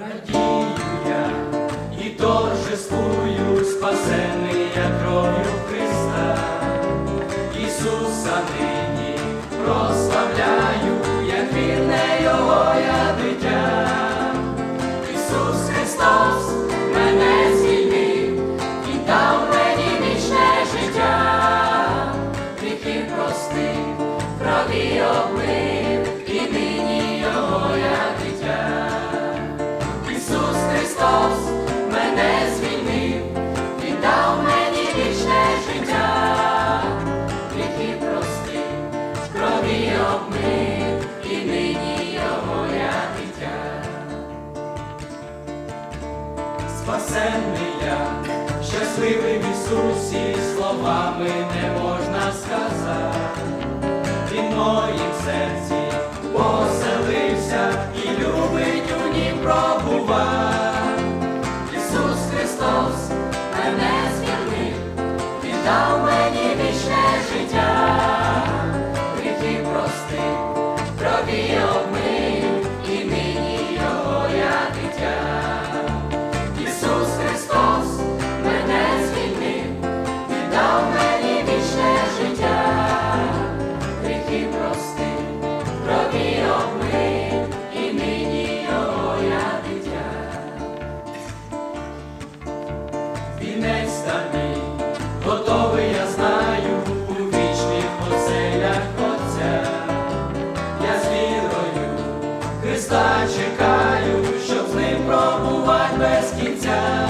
Радію я і торжествую, спасений я Христа. Ісуса нині прославляю, життя, гріхи простив, крові обмив, і нині Його дитя. Спасенний я, щасливий в Ісусі, словами не Now чекаю, щоб з ним пробувати без кінця.